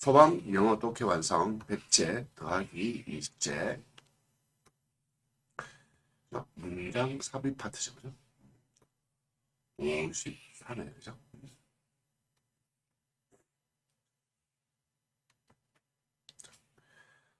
소방 영어 독해 완성 100제 더하기 20제 자, 문장 삽입 파트죠 그죠? 53회 그죠?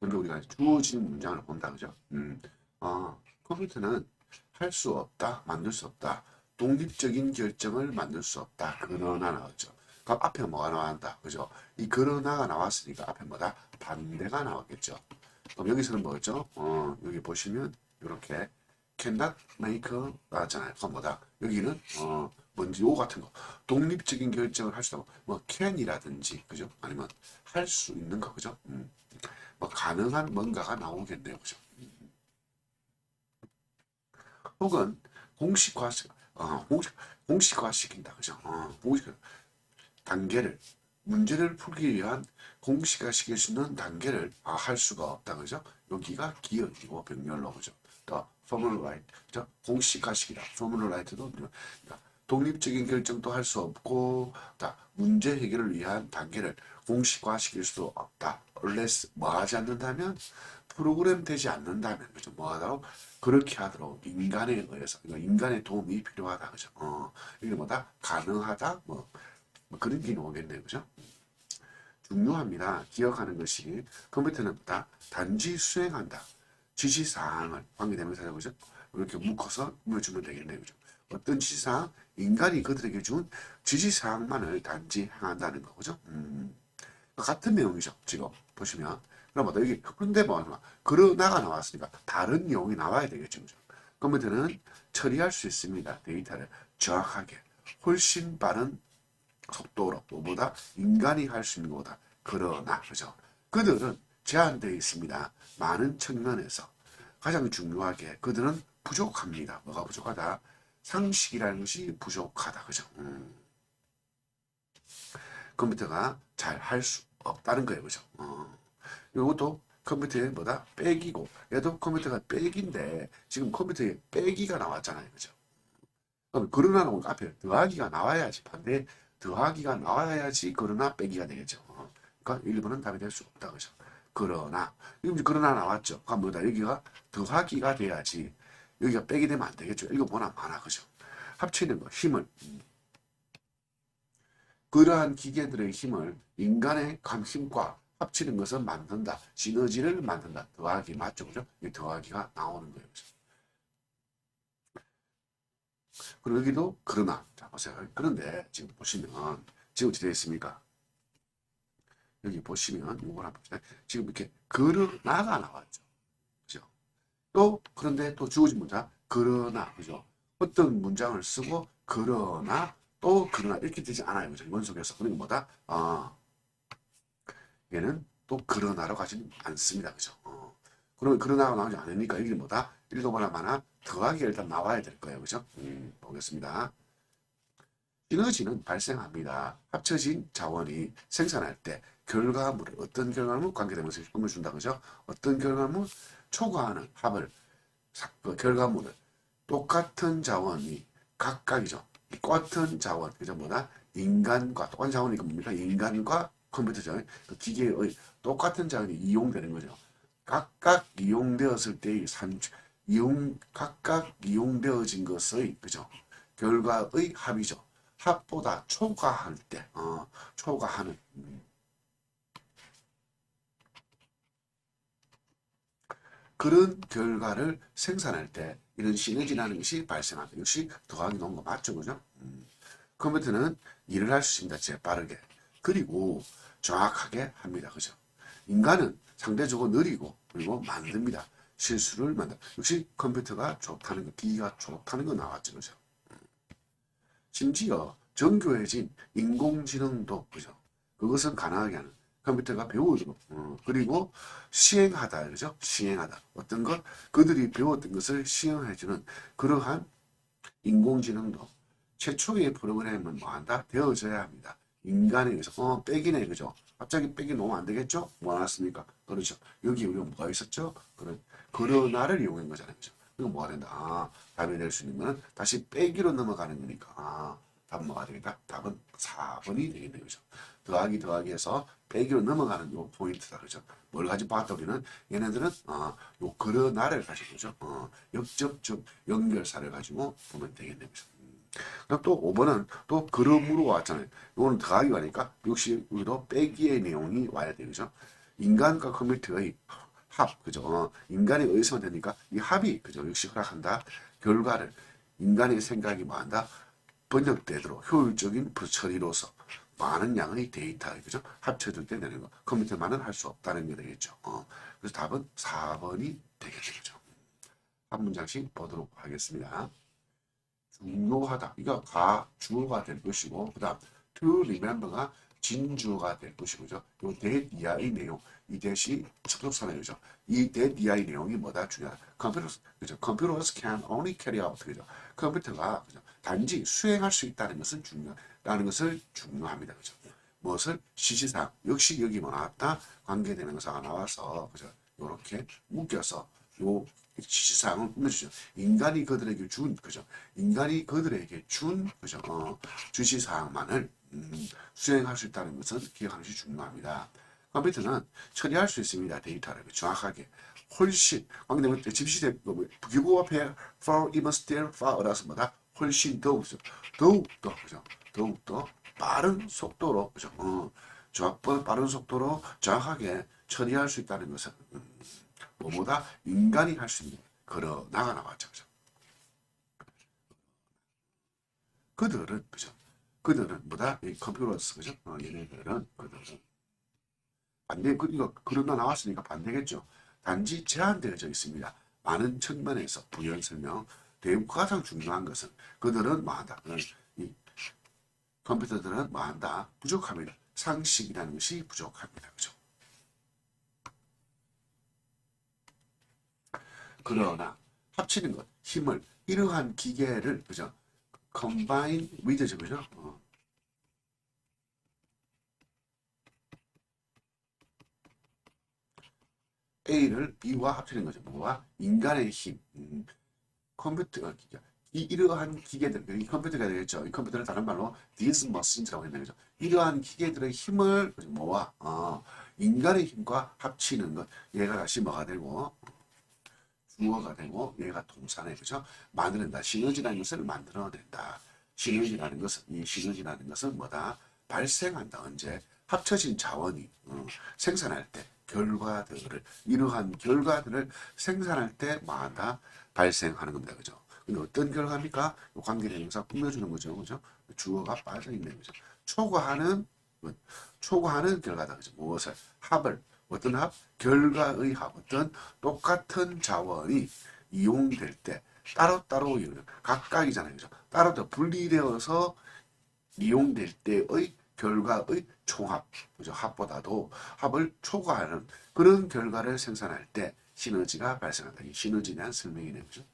먼저 우리가 주어진 문장을 본다 그죠? 음, 아, 컴퓨터는 할 수 없다, 만들 수 없다, 독립적인 결정을 만들 수 없다. 그러나 나왔죠. 그럼 앞에 뭐가 나왔다, 그죠? 이 그러나가 나왔으니까 앞에 뭐다? 반대가 나왔겠죠. 그럼 여기서는 뭐였죠? 어, 여기 보시면 이렇게 cannot make 나왔잖아요. 그럼 뭐다? 여기는 어, 뭔지 요 같은 거 독립적인 결정을 할수 없고 뭐 can이라든지 그죠? 아니면 할 수 있는 거 그죠? 음. 뭐 가능한 뭔가가 나오겠네요, 그죠? 혹은 공식화, 어, 공식, 공식화 시킨다, 그죠? 어, 공식 단계를 문제를 풀기 위한 공식화 시킬 수 있는 단계를 아, 할 수가 없다, 그죠? 여기가 기억이고 병렬로 그죠? 또 포뮬라이트, 저 공식화시키다, 포뮬라이트도 그러니까 독립적인 결정도 할 수 없고, 다 문제 해결을 위한 단계를 공식화시킬 수 없다. unless 뭐 하지 않는다면 프로그램 되지 않는다면 그죠? 뭐 하도록 그렇게 하도록 인간에 의해서 그러니까 인간의 도움이 필요하다 그죠? 어 이게 뭐다 가능하다 뭐, 뭐 그런 게 나오겠네요 그죠? 중요합니다. 기억하는 것이 컴퓨터는 뭐다 단지 수행한다. 지시사항을 관계대명사죠 그죠? 이렇게 묶어서 물어주면 되겠네요 그죠? 어떤 지시사항 인간이 그들에게 준 지시사항만을 단지 행한다는 거 그죠? 음. 같은 내용이죠. 지금 보시면 그럼 여기 그런데 뭐 그러나가 나왔으니까 다른 내용이 나와야 되겠죠. 그죠? 컴퓨터는 처리할 수 있습니다. 데이터를 정확하게 훨씬 빠른 속도로 뭐보다 인간이 할 수 있는 것보다 그러나 그죠? 그들은 제한되어 있습니다. 많은 측면에서 가장 중요하게 그들은 부족합니다. 뭐가 부족하다? 상식이라는 것이 부족하다. 그죠? 음. 컴퓨터가 잘 할 수 없다는 거예요. 그죠? 어. 이것도 컴퓨터에 뭐다? 빼기고. 얘도 컴퓨터가 빼기인데, 지금 컴퓨터에 빼기가 나왔잖아요. 그죠? 그러나 나오니까 앞에 더하기가 나와야지. 반대 더하기가 나와야지 그러나 빼기가 되겠죠. 어. 그러니까 1번은 답이 될 수 없다. 그죠? 그러나. 지금 그러나 나왔죠. 그럼 뭐다? 여기가 더하기가 돼야지. 여기가 빼기 되면 안 되겠죠. 뭐나 많아. 그죠? 합치는 거, 힘을. 그러한 기계들의 힘을 인간의 감 힘과 합치는 것을 만든다. 시너지를 만든다. 더하기 맞죠? 그죠? 이 더하기가 나오는 거예요. 여기도 그러나. 자, 보세요. 그런데 지금 보시면 지금 어떻게 되어 있습니까? 여기 보시면 이걸 한번 봅시다. 지금 이렇게 그러나가 나왔죠. 그죠? 또 그런데 또 주어진 문장 그러나 그죠? 어떤 문장을 쓰고 그러나 또 그러나 이렇게 되지 않아요. 그죠? 원속에서. 그러니까 뭐다? 어, 얘는 또 그러나로 가지 않습니다. 그죠? 어. 그럼 그러나가 나오지 않으니까 이게 뭐다? 읽어보나 마나 더하기가 일단 나와야 될 거예요. 그죠? 음, 보겠습니다. 시너지는 발생합니다. 합쳐진 자원이 생산할 때 결과물을 어떤 결과물 관계되면서 힘을 준다. 그죠? 어떤 결과물 초과하는 합을 사- 그 결과물을 똑같은 자원이 각각이죠. 똑같은 자원, 그죠? 뭐다? 인간과, 똑같은 자원이니까 뭡니까? 인간과 컴퓨터죠. 그 기계의 똑같은 자원이 이용되는 거죠. 각각 이용되었을 때의 산, 이용, 각각 이용되어진 것의, 그죠? 결과의 합이죠. 합보다 초과할 때, 어, 초과하는. 음. 그런 결과를 생산할 때 이런 시너지라는 것이 발생한다. 역시 더하기 놓은 거 맞죠, 그죠? 음. 컴퓨터는 일을 할 수 있습니다. 재빠르게. 그리고 정확하게 합니다. 그죠? 인간은 상대적으로 느리고 그리고 만듭니다. 실수를 만다. 역시 컴퓨터가 좋다는 거, 기기가 좋다는 거 나왔죠. 그죠? 음. 심지어 정교해진 인공지능도 그죠? 그것은 가능하게 하는 컴퓨터가 배우도록 어, 그리고 시행하다 그죠? 시행하다 어떤 것 그들이 배웠던 것을 시행해주는 그러한 인공지능도 최초의 프로그램은 뭐한다 되어져야 합니다. 인간에 의해서 어 빼기네 그죠? 갑자기 빼기 놓으면 안 되겠죠? 뭐 나왔습니까? 그렇죠. 여기 우리가 뭐가 있었죠? 그런 그러나를 이용한 거잖아요. 그죠? 이거 뭐가 된다? 아, 답이 될 수 있는 건 다시 빼기로 넘어가는 거니까 아, 답은 뭐가 되겠다? 답은 4번이 되겠네요. 그죠? 더하기 더하기 해서 빼기로 넘어가는 요 포인트다. 그죠? 뭘 가지고 봤다 우리는 얘네들은 어, 요 그러나를 가지고 그죠? 어, 역접점 연결사를 가지고 보면 되겠네요. 그죠? 음. 그럼 또 5번은 또 그럼으로 왔잖아요. 요거는 더하기가 아니까 역시 우리도 빼기의 내용이 와야. 그죠? 인간과 컴퓨터의 합, 그죠? 어, 인간이 의해서만 되니까 이 합이, 그죠? 역시 허락한다. 결과를 인간의 생각이 뭐한다? 번역되도록 효율적인 처리로서 많은 양의 데이터, 그죠? 합쳐질 때 되는 거. 컴퓨터만은 할 수 없다는 게 되겠죠. 어, 그래서 답은 4번이 되겠죠. 한 문장씩 보도록 하겠습니다. 중요하다. 이거 가 주어가 될 것이고, 그 다음 to remember가 진주어가 될 것이고, 요 이하의 내용, 이 대시 접속사네요, 그죠? 이 이하의 내용이 뭐다 중요하다. computers, 그죠? computers can only carry out, 그죠? 컴퓨터가 그죠? 단지 수행할 수 있다는 것은 중요하다는 것을 중요합니다, 그죠? 무엇을 시시상 역시 여기 뭐 나왔다 관계되는 것가 나와서 그죠? 요렇게 묶여서 요 지시사항을 끝내주죠. 인간이 그들에게 준, 그죠? 인간이 그들에게 준, 그죠? 어, 주시사항만을 음, 수행할 수 있다는 것은 기억하는 것이 중요합니다. 컴퓨터는 처리할 수 있습니다. 데이터를 정확하게. 훨씬, 광대문 때 집시대, 기구 앞에 far, even still, far라서 뭐다? 훨씬 더욱, 그죠? 더욱 더, 그죠? 더욱 더 빠른 속도로, 그죠? 어, 정확, 빠른 속도로 정확하게 처리할 수 있다는 것은, 음, 뭐보다 인간이 할 수 있는 걸어 나가 나왔죠. 그죠? 그들은 그죠? 그들은 뭐다? 이 컴퓨터스 그죠? 어, 얘네들은 그들은 반대 그 이거 그러나 나왔으니까 반대겠죠. 단지 제한되어져 있습니다. 많은 측면에서 부연 설명 대응 가장 중요한 것은 그들은 뭐한다? 이 컴퓨터들은 뭐한다? 부족합니다. 상식이라는 것이 부족합니다. 그죠? 그러나 합치는 것, 힘을 이러한 기계를 그죠? combine with죠, 그죠? 어. A를 B와 합치는 거죠. 뭐와? 인간의 힘. 음, 컴퓨터, 어, 이, 이러한 기계들, 이 컴퓨터가 되겠죠. 이 컴퓨터를 다른 말로 these machines라고 했는 거죠. 이러한 기계들의 힘을 모아, 어, 인간의 힘과 합치는 것. 얘가 다시 뭐가 되고, 주어가 되고 얘가 동사네 그죠? 만드는다. 시너지라는 것을 만들어낸다. 시너지라는 것은 이 시너지라는 것은 뭐다? 발생한다. 언제 합쳐진 자원이 어, 생산할 때 결과들을 이러한 결과들을 생산할 때 뭐한다? 발생하는 겁니다. 그죠? 근데 어떤 결과입니까? 관계대명사 꾸며주는 거죠. 그죠? 주어가 빠져 있는 거죠. 초과하는 뭐, 초과하는 결과다. 그죠? 무엇을 합을 어떤 합? 결과의 합. 어떤 똑같은 자원이 이용될 때 따로따로 이용, 각각이잖아요. 그죠? 따로 분리되어서 이용될 때의 결과의 총합, 그죠? 합보다도 합을 초과하는 그런 결과를 생산할 때 시너지가 발생한다. 이 시너지에 대한 설명이네요. 그죠?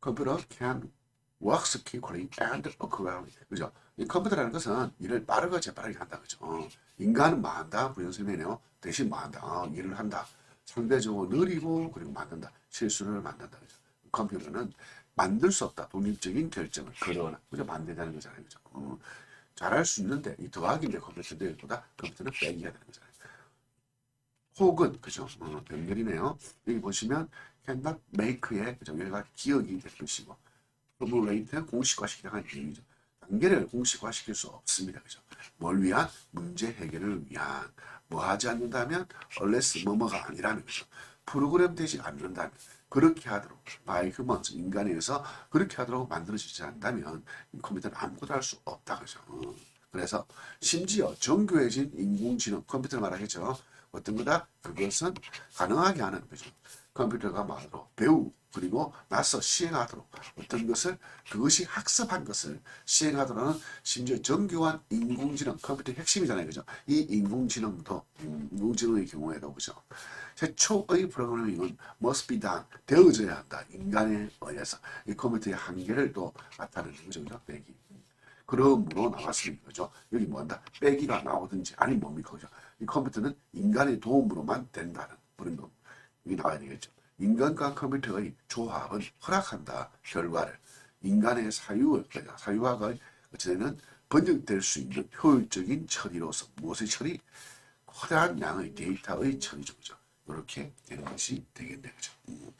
컴퓨터 can works quickly and accurately. 그죠? 이 컴퓨터라는 것은 일을 빠르고 재빠르게 한다. 그죠? 어, 인간은 뭐 한다? 부연설명이네요. 대신 뭐 한다? 어, 일을 한다. 상대적으로 느리고 그리고 만든다. 실수를 만든다. 그죠? 컴퓨터는 만들 수 없다. 독립적인 결정을 그러나 그죠? 만들다는 거잖아요. 그죠? 어, 잘할 수 있는데 이 더하기인데 컴퓨터들보다 컴퓨터는 빼기가 되는 거잖아요. 혹은 그죠? 어, 연결이네요. 여기 보시면 cannot make의 그죠? 여기가 기억이 될 것이고 포뮬레이트 공식화시키는 얘기죠. 단계를 공식화시킬 수 없습니다. 그죠? 뭘 위한? 문제 해결을 위한. 뭐 하지 않는다면 unless 뭐뭐가 아니라는 거죠. 프로그램 되지 않는다면 그렇게 하도록 by humans 인간에 의해서 그렇게 하도록 만들어지지 않다면 컴퓨터는 아무것도 할 수 없다 그죠. 어. 그래서 심지어 정교해진 인공지능 컴퓨터를 말하겠죠. 어떤 거다? 그것은 가능하게 하는 거죠. 컴퓨터가 말로 배우 그리고 나서 시행하도록. 어떤 것을? 그것이 학습한 것을 시행하도록 심지어 정교한 인공지능 컴퓨터 핵심이잖아요. 그죠? 이 인공지능도 음, 인공지능의 경우에도 그죠? 최초의 프로그래밍은 must be done 되어져야 한다. 인간에 의해서. 이 컴퓨터의 한계를 또 나타내는 거죠. 그죠? 빼기. 그러므로 나왔으니까 그죠? 여기 뭐 한다? 빼기가 나오든지 아니 뭡니까? 그죠? 이 컴퓨터는 인간의 도움으로만 된다는 그런 거. 여기 나와야 되겠죠 인간과 컴퓨터의 조합은 허락한다. 결과를. 인간의 사유, 사유화가 어찌되는 번역될 수 있는 효율적인 처리로서 무엇의 처리? 거대한 양의 데이터의 처리죠. 그죠? 이렇게 되는 것이 되겠네. 그죠? 음.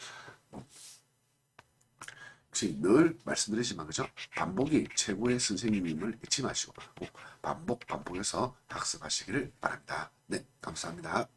혹시 늘 말씀드리지만 그죠? 반복이 최고의 선생님임을 잊지 마시고 꼭 반복 반복해서 학습하시기를 바랍니다. 네, 감사합니다.